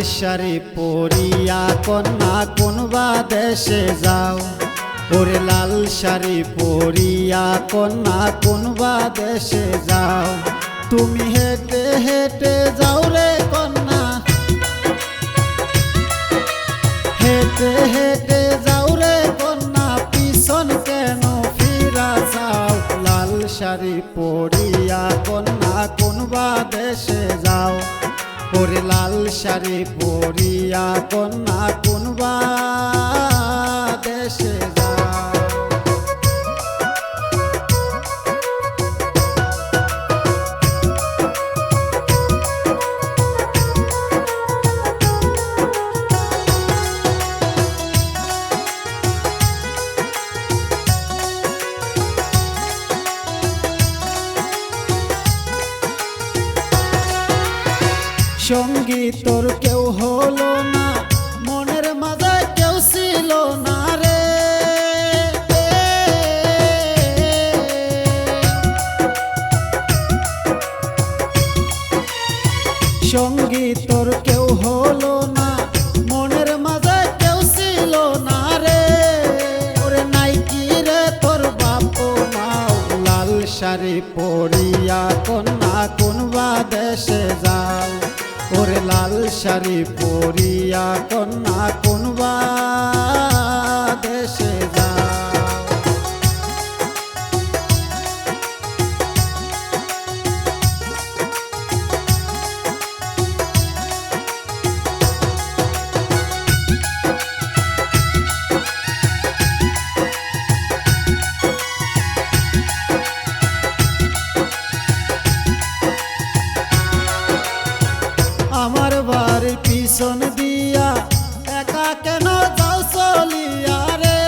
শাড়ি পরিয়া কন্যা কোনবা দেশে যাও। ওরে লাল শাড়ি পরিয়া কন্যা কোনবা দেশে যাও। তুমি হেঁটে হেঁটে যাও রে কন্যা। হেঁটে হেঁটে যাও রে কন্যা, পিছন কেন ফিরা যাও? লাল শাড়ি পরিয়া কন্যা কোনবা দেশে যাও। ওরে লাল শাড়ি পরিয়া কন্যা কোনবা সঙ্গী তোর কেউ হলো না, মনের মাঝে কেউ ছিল না রে। সঙ্গী তোর কেউ হলো না, মনের মাঝে কেউ ছিল না রে। ওরে নাই কি রে, তোর বাপ মাও লাল শাড়ি পরিয়া, কন্যা কোনবা দেশে যাও। ওরে লাল শাড়ি পরিয়া কন্যা কোনবা দেশে পিছন দিয়া, একা কেন যাও চলিয়া রে?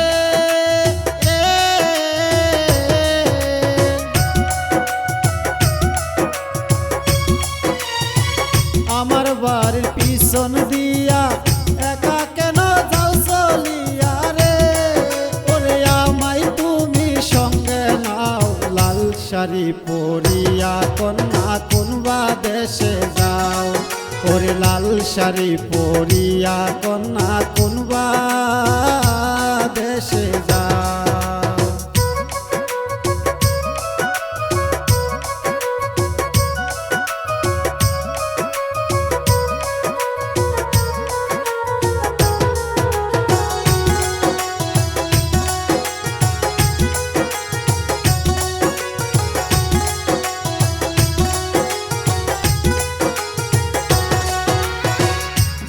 আমার বাড়ির পিছন দিয়া, একা কেন যাও চলিয়া রে? ওরে আমাই তুমি সঙ্গে নাও, লাল শাড়ি পরিয়া, কন্যা দেশে যাও ওরে লাল শাড়ি পরিয়া কন্যা কোনবা দেশে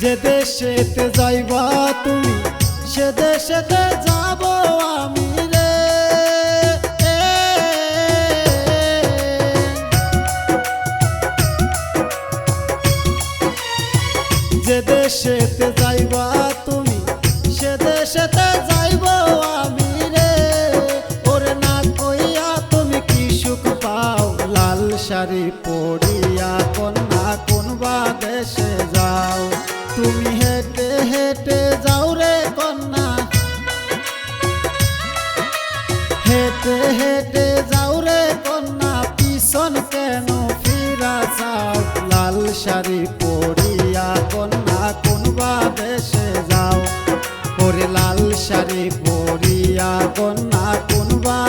যে দেশেতে যাইবা তুমি, সে দেশেতে যাব আমি রে। যে দেশেতে যাইবা তুমি, সে দেশেতে যাইব আমি রে। ওরে না কইয়া তুমি কি সুখ পাও? লাল শাড়ি পরিয়া কন্যা কোনবা দেশে যাও। তুমি হেঁটে হেঁটে যাও রে কন্যা। হেঁটে হেঁটে যাও রে কন্যা, পিছন কেন ফিরা যাও? লাল শাড়ি পরিয়া কন্যা, কোনবা দেশে যাও? ওরে লাল শাড়ি পরিয়া কন্যা, কোনবা